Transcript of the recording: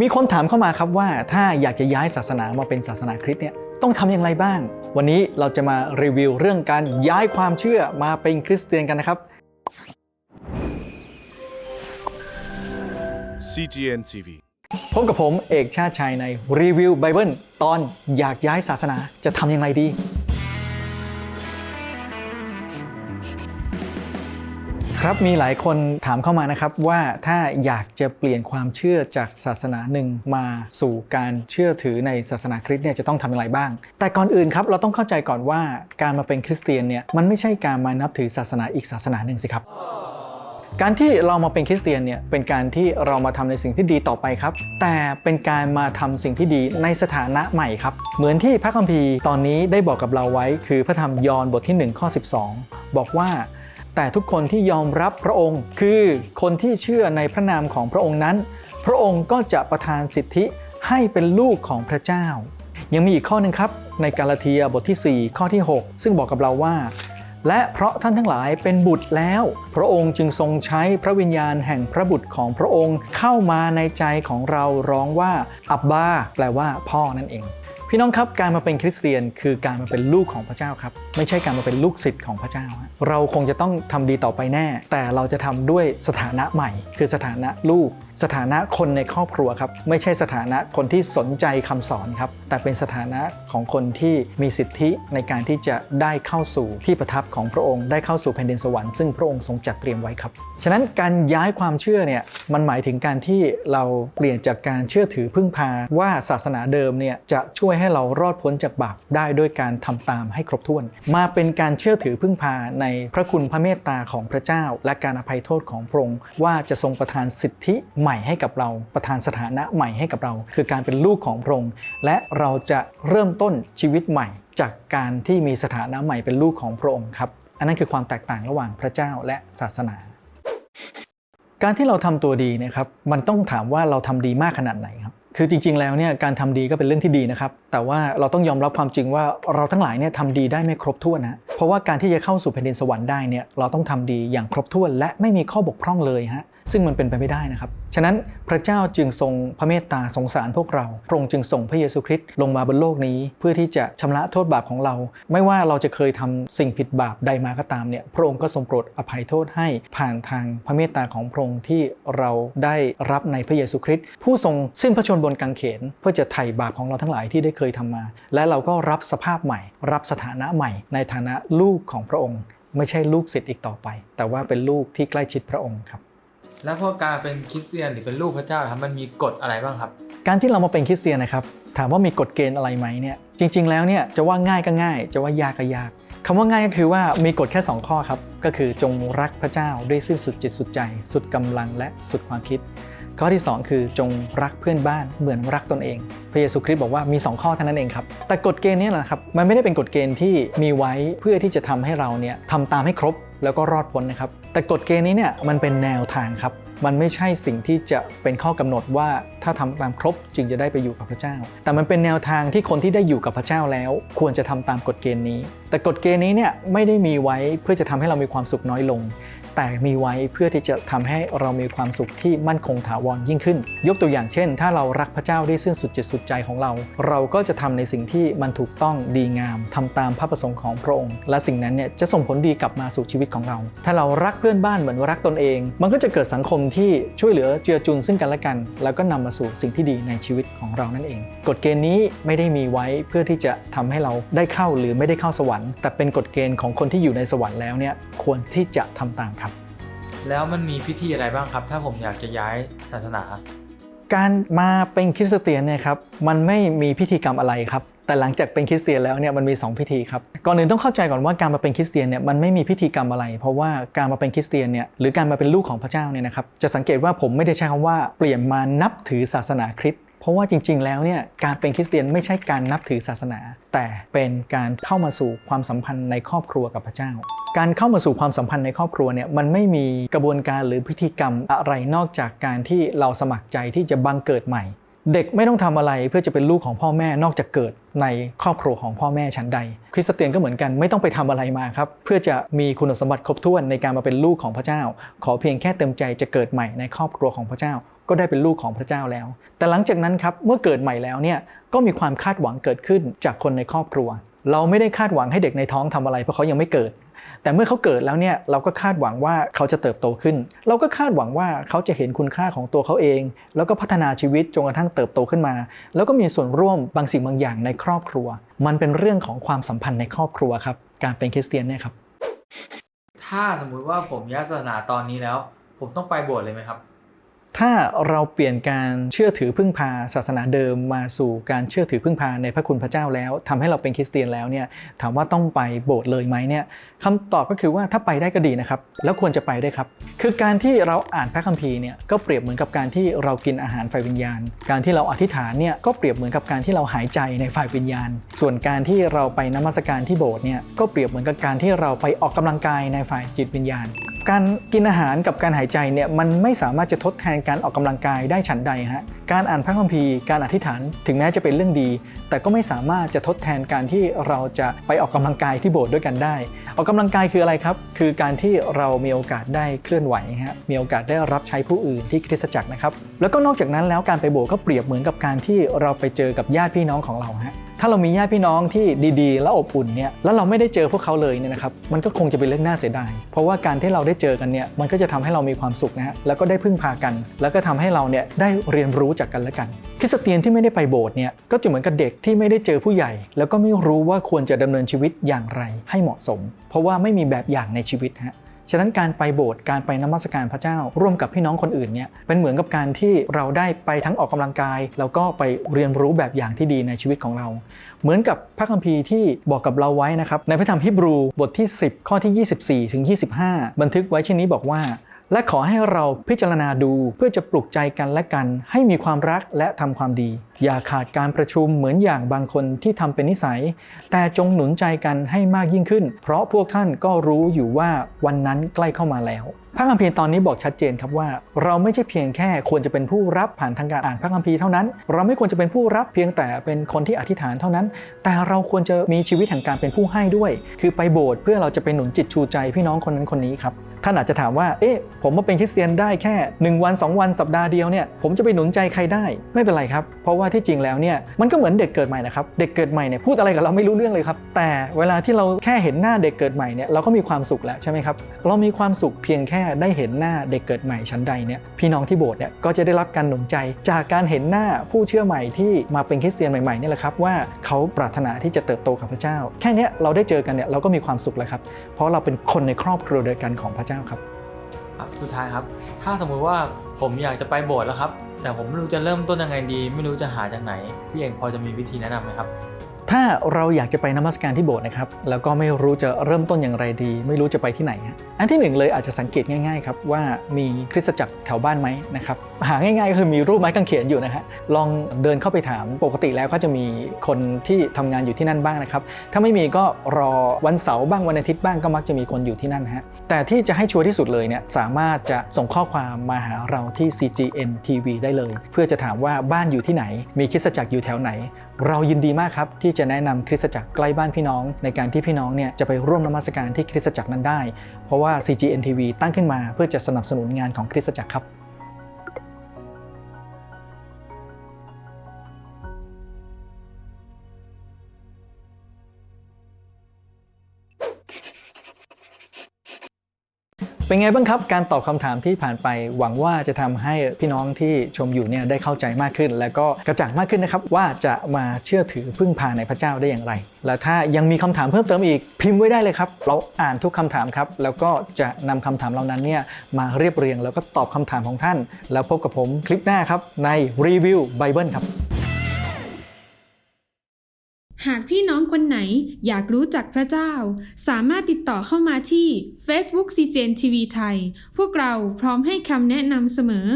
มีคนถามเข้ามาครับว่าถ้าอยากจะย้ายศาสนามาเป็นศาสนาคริสต์เนี่ยต้องทำอย่างไรบ้าง วันนี้เราจะมารีวิวเรื่องการย้ายความเชื่อมาเป็นคริสเตียนกันนะครับ CGN TV. พบกับผมเอกชาติชัยในรีวิวไบเบิลตอนอยากย้ายศาสนาจะทำอย่างไรดี ครับมีหลายคนถามเข้ามานะครับว่าถ้าอยากจะเปลี่ยนความเชื่อจากศาสนาหนึ่งมาสู่การเชื่อถือในศาสนาคริสต์เนี่ยจะต้องทำอย่างไรบ้าง แต่ก่อนอื่นครับเราต้องเข้าใจก่อนว่าการมาเป็นคริสเตียนเนี่ยมันไม่ใช่การมานับถือศาสนาอีกศาสนาหนึ่งสิครับการที่เรามาเป็นคริสเตียนเนี่ยเป็นการที่เรามาทำในสิ่งที่ดีต่อไปครับ แต่เป็นการมาทำสิ่งที่ดีในสถานะใหม่ครับ เหมือนที่พระคัมภีร์ตอนนี้ได้บอกกับเราไว้ คือพระธรรมยอห์นบทที่ 1 ข้อ 12 บอกว่า แต่ทุกคนที่ยอมรับพระองค์ คือคนที่เชื่อในพระนามของพระองค์นั้น พระองค์ก็จะประทานสิทธิให้เป็นลูกของพระเจ้า ยังมีอีกข้อหนึ่งครับในกาลาเทียบทที่ 4 ข้อที่ 6 ซึ่งบอกกับเราว่า และเพราะท่านทั้งหลายเป็นบุตรแล้ว พระองค์จึงทรงใช้พระวิญญาณแห่งพระบุตรของพระองค์เข้ามาในใจของเราร้องว่าอับบาแปลว่าพ่อนั่นเอง พี่น้องครับการมาเป็นคริสเตียนคือการมาเป็นลูกของพระเจ้าครับ ไม่ใช่การมาเป็นลูกศิษย์ของพระเจ้า เราคงจะต้องทำดีต่อไปแน่ แต่เราจะทำด้วยสถานะใหม่ คือสถานะลูก สถานะคนในครอบครัวครับไม่ใช่สถานะคนที่สนใจคำสอนครับแต่เป็นสถานะของคนที่มีสิทธิในการที่จะได้เข้าสู่ที่ประทับของพระองค์ได้เข้าสู่แผ่นดินสวรรค์ซึ่งพระองค์ทรงจัดเตรียมไว้ครับฉะนั้นการย้ายความเชื่อเนี่ยมันหมายถึงการที่เราเปลี่ยนจากการเชื่อถือพึ่งพาว่าศาสนาเดิมเนี่ยจะช่วยให้เรารอดพ้นจากบาปได้ด้วยการทำตามให้ครบถ้วน มาเป็นการเชื่อถือพึ่งพาในพระคุณพระเมตตาของพระเจ้า และการอภัยโทษของพระองค์ว่าจะทรงประทานสิทธิใหม่ให้กับเรา ประทานสถานะใหม่ให้กับเรา คือการเป็นลูกของพระองค์และเราจะเริ่มต้นชีวิตใหม่ จากการที่มีสถานะใหม่เป็นลูกของพระองค์ครับ อันนั้นคือความแตกต่างระหว่างพระเจ้าและศาสนา การที่เราทำตัวดีนะครับ มันต้องถามว่าเราทำดีมากขนาดไหนครับคือจริงๆ แล้วเนี่ยการทำดีก็เป็นเรื่องที่ดีนะครับ แต่ว่าเราต้องยอมรับความจริงว่าเราทั้งหลายเนี่ยทำดีได้ไม่ครบถ้วนนะเพราะว่าการที่จะเข้าสู่แผ่นดินสวรรค์ได้เนี่ยเราต้องทำดีอย่างครบถ้วนและไม่มีข้อบกพร่องเลยฮะ ซึ่งมันเป็นไปไม่ได้นะครับ ฉะนั้นพระเจ้าจึงทรงพระเมตตาสงสารพวกเรา พระองค์จึงส่งพระเยซูคริสต์ลงมาบนโลกนี้ เพื่อที่จะชำระโทษบาปของเรา ไม่ว่าเราจะเคยทำสิ่งผิดบาปใดมาก็ตามเนี่ย พระองค์ก็ทรงโปรดอภัยโทษให้ผ่านทางพระเมตตาของพระองค์ที่เราได้รับในพระเยซูคริสต์ผู้ทรงสิ้นพระชนบนกางเขน เพื่อจะไถ่บาปของเราทั้งหลายที่ได้เคยทำมา และเราก็รับสภาพใหม่ รับสถานะใหม่ ในฐานะลูกของพระองค์ ไม่ใช่ลูกศิษย์อีกต่อไป แต่ว่าเป็นลูกที่ใกล้ชิดพระองค์ครับ แล้วพอการเป็นคริสเตียนหรือเป็นลูกพระเจ้าครับมันมีกฎอะไรบ้างครับ การที่เรามาเป็นคริสเตียนนะครับ ถามว่ามีกฎเกณฑ์อะไรไหมเนี่ยจริง ๆ แล้วเนี่ยจะว่าง่ายก็ง่าย จะว่ายากก็ยากคำว่าง่ายก็คือว่ามีกฎแค่ 2 ข้อครับ ก็คือจงรักพระเจ้าด้วยสิ้นสุดจิตสุดใจ สุดกำลังและสุดความคิด ข้อที่ 2 คือจงรักเพื่อนบ้านเหมือนรักตนเอง พระเยซูคริสต์บอกว่ามี 2 ข้อเท่านั้นเองครับ แต่กฎเกณฑ์นี้นะครับ มันไม่ได้เป็นกฎเกณฑ์ที่มีไว้เพื่อที่จะทำให้เราเนี่ยทำตามให้ครบแล้วก็รอดพ้นนะครับ แต่กฎเกณฑ์นี้เนี่ยมันเป็นแนวทางครับ มันไม่ใช่สิ่งที่จะเป็นข้อกำหนดว่าถ้าทำตามครบจึงจะได้ไปอยู่กับพระเจ้า แต่มันเป็นแนวทางที่คนที่ได้อยู่กับพระเจ้าแล้ว ควรจะทำตามกฎเกณฑ์นี้ แต่กฎเกณฑ์นี้เนี่ยไม่ได้มีไว้เพื่อจะทำให้เรามีความสุขน้อยลง แต่มีไว้เพื่อที่จะทำให้เรามีความสุขที่มั่นคงถาวรยิ่งขึ้น ยกตัวอย่างเช่น ถ้าเรารักพระเจ้าด้สิ้นสุดจิตสุดใจของเรา เราก็จะทำในสิ่งที่มันถูกต้องดีงามทำตามพระประสงค์ของพระองค์ และสิ่งนั้นเนี่ยจะส่งผลดีกลับมาสู่ชีวิตของเรา ถ้าเรารักเพื่อนบ้านเหมือนรักตนเอง มันก็จะเกิดสังคมที่ช่วยเหลือเจือจุนซึ่งกันและกัน แล้วก็นำมาสู่สิ่งที่ดีในชีวิตของเรานั่นเอง กฎเกณฑ์นี้ไม่ได้มีไว้เพื่อที่จะทำให้เราได้เข้าหรือไม่ได้เข้าสวรรค์ แต่เป็นกฎเกณฑ์ของคนที่อยู่ในสวรรค์แล้วเนี่ยควรที่จะทำตามครับ แล้วมันมีพิธีอะไรบ้างครับ ถ้าผมอยากจะย้ายศาสนา การมาเป็นคริสเตียนเนี่ยครับมันไม่มีพิธีกรรมอะไรครับ แต่หลังจากเป็นคริสเตียนแล้วเนี่ยมันมี 2 พิธีครับก่อนอื่นต้องเข้าใจก่อนว่าการมาเป็นคริสเตียนเนี่ยมันไม่มีพิธีกรรมอะไร เพราะว่าการมาเป็นคริสเตียนเนี่ยหรือการมาเป็นลูกของพระเจ้าเนี่ยนะครับจะสังเกตว่าผมไม่ได้ใช้คำว่าเปลี่ยนมานับถือศาสนาคริสต์ เพราะว่าจริง ๆ แล้วเนี่ยการเป็นคริสเตียนไม่ใช่การนับถือศาสนา แต่เป็นการเข้ามาสู่ความสัมพันธ์ในครอบครัวกับพระเจ้า การเข้ามาสู่ความสัมพันธ์ในครอบครัวเนี่ยมันไม่มีกระบวนการหรือพิธีกรรมอะไรนอกจากการที่เราสมัครใจที่จะบังเกิดใหม่ เด็กไม่ต้องทำอะไรเพื่อจะเป็นลูกของพ่อแม่นอกจากเกิดในครอบครัวของพ่อแม่ชั้นใด คริสเตียนก็เหมือนกันไม่ต้องไปทำอะไรมาครับ เพื่อจะมีคุณสมบัติครบถ้วนในการมาเป็นลูกของพระเจ้า ขอเพียงแค่เต็มใจจะเกิดใหม่ในครอบครัวของพระเจ้า ก็ได้เป็นลูกของพระเจ้าแล้ว แต่หลังจากนั้นครับเมื่อเกิดใหม่แล้วเนี่ยก็มีความคาดหวังเกิดขึ้นจากคนในครอบครัว เราไม่ได้คาดหวังให้เด็กในท้องทำอะไร เพราะเขายังไม่เกิด แต่เมื่อเขาเกิดแล้วเนี่ยเราก็คาดหวังว่าเขาจะเติบโตขึ้น เราก็คาดหวังว่าเขาจะเห็นคุณค่าของตัวเขาเอง แล้วก็พัฒนาชีวิตจนกระทั่งเติบโตขึ้นมา แล้วก็มีส่วนร่วมบางสิ่งบางอย่างในครอบครัว มันเป็นเรื่องของความสัมพันธ์ในครอบครัวครับการเป็นคริสเตียนเนี่ยครับถ้าสมมุติว่าผมย้ายศาสนาตอนนี้แล้ว ผมต้องไปโบสถ์เลยไหมครับ ถ้าเราเปลี่ยนการเชื่อถือพึ่งพาศาสนาเดิมมาสู่การเชื่อถือพึ่งพาในพระคุณพระเจ้าแล้วทำให้เราเป็นคริสเตียนแล้วเนี่ยถามว่าต้องไปโบสถ์เลยไหมเนี่ยคำตอบก็คือว่าถ้าไปได้ก็ดีนะครับ แล้วควรจะไปด้วยครับ คือการที่เราอ่านพระคัมภีร์เนี่ยก็เปรียบเหมือนกับการที่เรากินอาหารฝ่ายวิญญาณ การที่เราอธิษฐานเนี่ยก็เปรียบเหมือนกับการที่เราหายใจในฝ่ายวิญญาณ ส่วนการที่เราไปนมัสการที่โบสถ์เนี่ยก็เปรียบเหมือนกับการที่เราไปออกกำลังกายในฝ่ายจิตวิญญาณ การกินอาหารกับการหายใจเนี่ยมันไม่สามารถจะทดแทนการออกกำลังกายได้ฉันใดฮะการอ่านพระคัมภีร์การอธิษฐานถึงแม้จะเป็นเรื่องดี แต่ก็ไม่สามารถจะทดแทนการที่เราจะไปออกกำลังกายที่โบสถ์ด้วยกันได้ ออกกำลังกายคืออะไรครับ คือการที่เรามีโอกาสได้เคลื่อนไหวฮะมีโอกาสได้รับใช้ผู้อื่นที่คริสตจักรนะครับแล้วก็นอกจากนั้นแล้วการไปโบสถ์ก็เปรียบเหมือนกับการที่เราไปเจอกับญาติพี่น้องของเราฮะ ถ้าเรามีญาติพี่น้องที่ดีๆ และอบอุ่นเนี่ยแล้วเราไม่ได้เจอพวกเขาเลยเนี่ยนะครับมันก็คงจะเป็นเรื่องน่าเสียดาย เพราะว่าการที่เราได้เจอกันเนี่ยมันก็จะทำให้เรามีความสุขนะฮะแล้วก็ได้พึ่งพากัน แล้วก็ทำให้เราเนี่ยได้เรียนรู้จากกันและกันคริสเตียนที่ไม่ได้ไปโบสถ์เนี่ยก็จะเหมือนกับเด็กที่ไม่ได้เจอผู้ใหญ่ แล้วก็ไม่รู้ว่าควรจะดำเนินชีวิตอย่างไรให้เหมาะสม เพราะว่าไม่มีแบบอย่างในชีวิตฮะ ฉะนั้นการไปโบสถ์การไปนมัสการพระเจ้า ร่วมกับพี่น้องคนอื่นเนี่ยเป็นเหมือนกับการที่เราได้ไปทั้งออกกำลังกาย แล้วก็ไปเรียนรู้แบบอย่างที่ดีในชีวิตของเรา เหมือนกับพระคัมภีร์ที่บอกกับเราไว้นะครับในพระธรรมฮิบรูบทที่ 10 ข้อที่ 24ถึง25 บันทึกไว้เช่นนี้บอกว่า และขอให้เราพิจารณาดูเพื่อจะปลุกใจกันและกัน ให้มีความรักและทำความดี อย่าขาดการประชุมเหมือนอย่างบางคนที่ทำเป็นนิสัย แต่จงหนุนใจกันให้มากยิ่งขึ้น เพราะพวกท่านก็รู้อยู่ว่าวันนั้นใกล้เข้ามาแล้ว พระคัมภีร์ตอนนี้บอกชัดเจนครับว่า เราไม่ใช่เพียงแค่ควรจะเป็นผู้รับผ่านทางการอ่านพระคัมภีร์เท่านั้น เราไม่ควรจะเป็นผู้รับเพียงแต่เป็นคนที่อธิษฐานเท่านั้น แต่เราควรจะมีชีวิตแห่งการเป็นผู้ให้ด้วย คือไปโบสถ์เพื่อเราจะไปหนุนจิตชูใจพี่น้องคนนั้นคนนี้ครับท่านอาจจะถามว่า เอ๊ะ ผมมาเป็นคริสเตียนได้แค่ 1 วัน 2 วันสัปดาห์เดียวเนี่ย ผมจะไปหนุนใจใครได้ ไม่เป็นไรครับ เพราะว่าที่จริงแล้วเนี่ย มันก็เหมือนเด็กเกิดใหม่นะครับ เด็กเกิดใหม่เนี่ยพูดอะไรกับเราไม่รู้เรื่องเลยครับ แต่เวลาที่เราแค่เห็นหน้าเด็กเกิดใหม่เนี่ย เราก็มีความสุขแล้วใช่ไหมครับ เรามีความสุขเพียงแค่ได้เห็นหน้าเด็กเกิดใหม่ชั้นใดเนี่ยพี่น้องที่โบสถ์เนี่ยก็จะได้รับการหนุนใจ จากการเห็นหน้าผู้เชื่อใหม่ที่มาเป็นคริสเตียนใหม่ๆเนี่ยแหละครับว่าเขาปรารถนาที่จะเติบโตกับพระเจ้า แค่นี้เราได้เจอกันเนี่ยเราก็มีความสุขแล้วครับ เพราะเราเป็นคนในครอบครัวเดียวกันของพระเจ้าครับครับสุดท้ายครับ ถ้าสมมุติว่าผมอยากจะไปโบสถ์แล้วครับ แต่ผมไม่รู้จะเริ่มต้นยังไงดี ไม่รู้จะหาจากไหน พี่เองพอจะมีวิธีแนะนำไหมครับ ถ้าเราอยากจะไปนมัสการที่โบสถ์นะครับ แล้วก็ไม่รู้จะเริ่มต้นอย่างไรดี ไม่รู้จะไปที่ไหนฮะอันที่หนึ่งเลยอาจจะสังเกตง่ายๆครับว่ามีคริสตจักรแถวบ้านไหมนะครับหาง่ายๆก็คือมีรูปไม้กางเขนอยู่นะฮะลองเดินเข้าไปถามปกติแล้วก็จะมีคนที่ทำงานอยู่ที่นั่นบ้างนะครับถ้าไม่มีก็รอวันเสาร์บ้างวันอาทิตย์บ้างก็มักจะมีคนอยู่ที่นั่นฮะแต่ที่จะให้ชัวร์ที่สุดเลยเนี่ยสามารถจะส่งข้อความมาหาเราที่ CGN TV ได้เลย เพื่อจะถามว่าบ้านอยู่ที่ไหน มีคริสตจักรอยู่แถวไหนเรายินดีมากครับที่จะแนะนำคริสตจักรใกล้บ้านพี่น้อง ในการที่พี่น้องเนี่ยจะไปร่วมนมัสการที่คริสตจักรนั้นได้ เพราะว่า CGN TV ตั้งขึ้นมาเพื่อจะสนับสนุนงานของคริสตจักรครับ เป็นไงบ้างครับ การตอบคำถามที่ผ่านไป หวังว่าจะทำให้พี่น้องที่ชมอยู่เนี่ยได้เข้าใจมากขึ้น และก็กระจ่างมากขึ้นนะครับ ว่าจะมาเชื่อถือพึ่งพาในพระเจ้าได้อย่างไร และถ้ายังมีคำถามเพิ่มเติมอีกพิมพ์ไว้ได้เลยครับ เราอ่านทุกคำถามครับ แล้วก็จะนำคำถามเหล่านั้นเนี่ยมาเรียบเรียง แล้วก็ตอบคำถามของท่าน แล้วพบกับผมคลิปหน้าครับในรีวิวไบเบิลครับ หากพี่น้องคนไหนอยากรู้จักพระเจ้า สามารถติดต่อเข้ามาที่ Facebook CGN TV ไทย พวกเราพร้อมให้คำแนะนำเสมอ